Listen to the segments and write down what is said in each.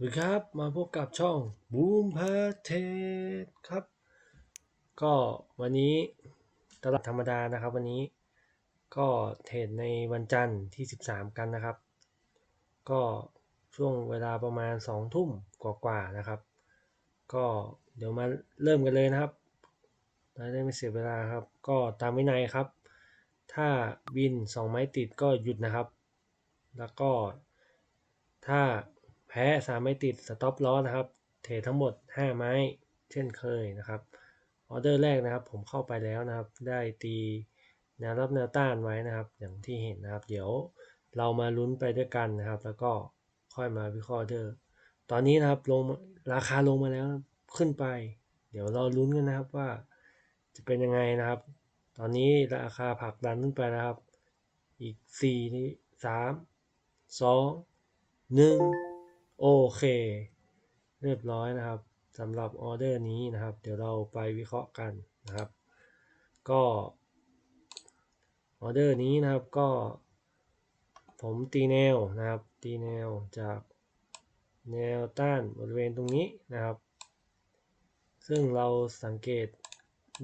สวัสดีครับ มาพบกับช่องบูมพาเทสครับ ก็วันนี้ตลาดธรรมดานะครับ วันนี้ก็เทรดในวันจันทร์ที่ 13 กันนะครับ ก็ช่วงเวลาประมาณ 2 ทุ่มกว่าๆนะครับ ก็เดี๋ยวมาเริ่มกันเลยนะครับเราได้ไม่เสียเวลาครับ ก็ตามวินัยครับ ถ้าบิน 2 ไม้ติดก็หยุดนะครับ แล้วก็ถ้า แพ้สามไม้ติดสต็อปล้อนะครับ เทรดทั้งหมด 5 ไม้เช่นเคยนะครับออเดอร์แรกนะครับ ผมเข้าไปแล้วนะครับ ได้ตีแนวรับแนวต้านไว้นะครับ อย่างที่เห็นนะครับ เดี๋ยวเรามาลุ้นไปด้วยกันนะครับ แล้วก็ค่อยมาวิเคราะห์ออเดอร์ตอนนี้นะครับลงราคาลงมาแล้วขึ้นไป เดี๋ยวเราลุ้นกันนะครับว่าจะเป็นยังไงนะครับ ตอนนี้ราคาผักดันขึ้นไปนะครับ อีกสี่นี้สามสองหนึ่ง โอเค เรียบร้อยนะครับสำหรับออเดอร์นี้นะครับ เดี๋ยวเราไปวิเคราะห์กันนะครับ ก็ออเดอร์นี้นะครับก็ผมตีแนวนะครับ ตีแนวจากแนวต้านบริเวณตรงนี้นะครับ ซึ่งเราสังเกต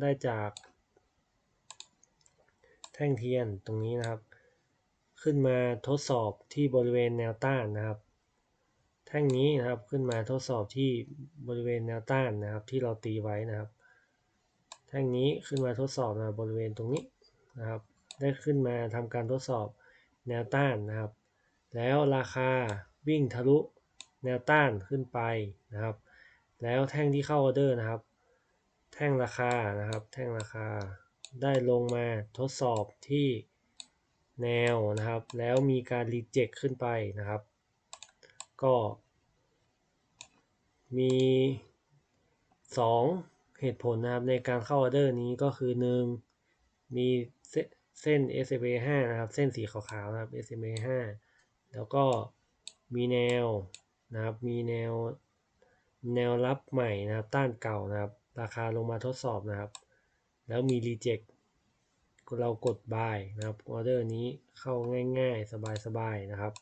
ได้จากแท่งเทียนตรงนี้นะครับ ขึ้นมาทดสอบที่บริเวณแนวต้านนะครับ แท่งนี้นะครับขึ้นมาทดสอบที่บริเวณแนวต้านนะครับ ที่เราตีไว้นะครับแท่งนี้ขึ้นมาทดสอบนะบริเวณตรงนี้นะครับ ได้ขึ้นมาทำการทดสอบแนวต้านนะครับ แล้วราคาวิ่งทะลุแนวต้านขึ้นไปนะครับ แล้วแท่งที่เข้าออเดอร์นะครับ แท่งราคานะครับ แท่งราคาได้ลงมาทดสอบที่แนวนะครับ แล้วมีการรีเจ็คขึ้นไปนะครับ ก็ มี 2 เหตุผลนะครับในการเข้าออเดอร์นี้ก็คือ 1 มีเส้น SMA 5นะครับ เส้นสีขาวๆนะครับ SMA 5แล้วก็มีแนวนะครับ มีแนวแนวรับใหม่นะครับ ต้านเก่านะครับ ราคาลงมาทดสอบนะครับ แล้วมีรีเจ็คเรากด buy นะครับ ออเดอร์นี้เข้าง่ายๆ สบายๆนะครับ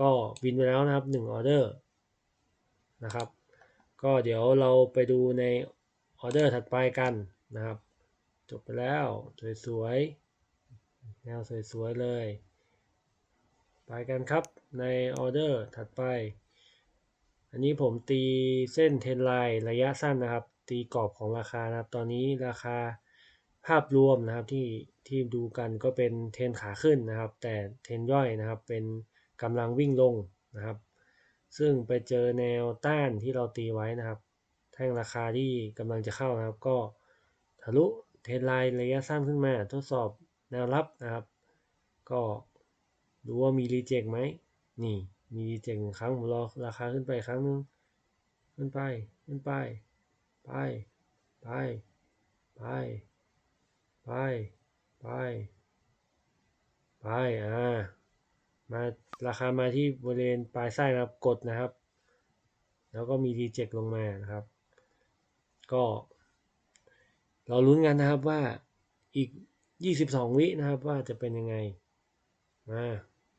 ก็บินไปแล้วนะครับ1ออเดอร์นะครับ ก็เดี๋ยวเราไปดูในออเดอร์ถัดไปกันนะครับ จบไปแล้วสวยๆ แนวสวยๆเลย ไปกันครับในออเดอร์ถัดไป อันนี้ผมตีเส้นเทนไลน์ระยะสั้นนะครับ ตีกรอบของราคานะครับ ตอนนี้ราคาภาพรวมนะครับที่ที่ดูกันก็เป็นเทนขาขึ้นนะครับ แต่เทนย่อยนะครับเป็นกำลังวิ่งลงนะครับ ซึ่งไปเจอแนวต้านที่เราตีไว้นะครับ แท่งราคาที่กำลังจะเข้านะครับ ก็ทะลุเทนไลน์ระยะสั้นขึ้นมา ทดสอบแนวรับนะครับ ก็ดูว่ามีรีเจ็คไหมนี่มีรีเจ็คหนึ่งครั้งผมรอราคาขึ้นไปครั้งหนึ่งขึ้นไปขึ้นไป ไป ไป ไป ไป ไป ไป อ่า มา ราคามาที่บริเวณปลายไส้นะครับกดนะครับ แล้วก็มีรีเจ็ลงมานะครับ ก็ เราลุ้นกันนะครับว่าอีก 22 วินะครับว่าจะเป็นยังไง มา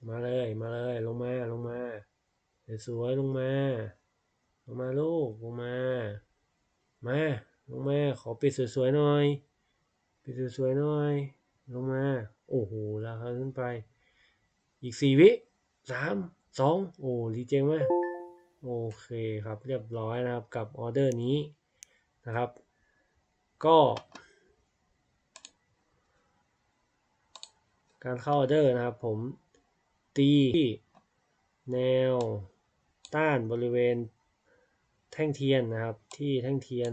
มาเลยมาเลยลงมาลงมาสวยๆลงมา ลงมาลูกลงมา มาลงมาขอปิดสวยๆหน่อยปิดสวยๆหน่อย ลงมา โอ้โหราคาขึ้นไป อีกสี่วิ สามสองโอ้รีเจงไหมโอเคครับเรียบร้อยนะครับกับออเดอร์นี้นะครับ ก็ การเข้าออเดอร์นะครับผมตีแนวต้านบริเวณแท่งเทียนนะครับที่แท่งเทียน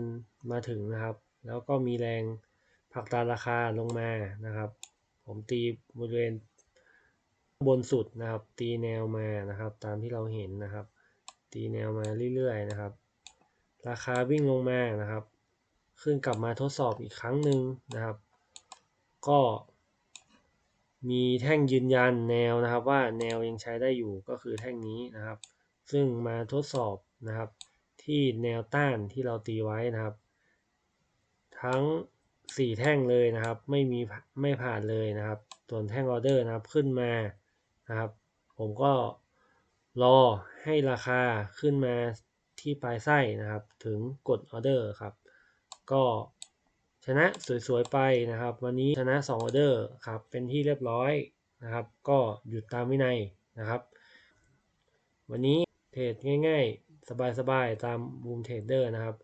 มาถึงนะครับ แล้วก็มีแรงผลักดันราคาลงมานะครับ ผมตีบริเวณ บนสุดนะครับ ตีแนวมานะครับ ตามที่เราเห็นนะครับ ตีแนวมาเรื่อยๆนะครับ ราคาวิ่งลงมานะครับ ขึ้นกลับมาทดสอบอีกครั้งหนึ่งนะครับ ก็มีแท่งยืนยันแนวนะครับ ว่าแนวยังใช้ได้อยู่ก็คือแท่งนี้นะครับ ซึ่งมาทดสอบนะครับ ที่แนวต้านที่เราตีไว้นะครับ ทั้ง 4 แท่งเลยนะครับ ไม่มีไม่ผ่านเลยนะครับ ส่วนแท่งออเดอร์นะครับขึ้นมา นะครับ ผมก็รอให้ราคาขึ้นมาที่ปลายไส้นะครับ ถึงกดออเดอร์ครับ ก็ชนะสวยๆไปนะครับ วันนี้ชนะ2ออเดอร์ครับ เป็นที่เรียบร้อยนะครับ ก็หยุดตามวินัยนะครับ วันนี้เทรดง่ายๆ สบายๆ ตามบูมเทรดเดอร์นะครับ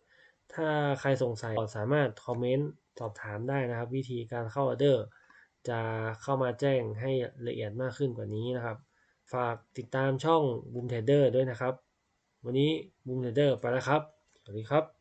ถ้าใครสงสัยก็สามารถคอมเมนต์สอบถามได้นะครับ วิธีการเข้าออเดอร์ จะเข้ามาแจ้งให้ละเอียดมากขึ้นกว่านี้นะครับ ฝากติดตามช่อง Boom Trader ด้วยนะครับ วันนี้ Boom Trader ไปแล้วครับ สวัสดีครับ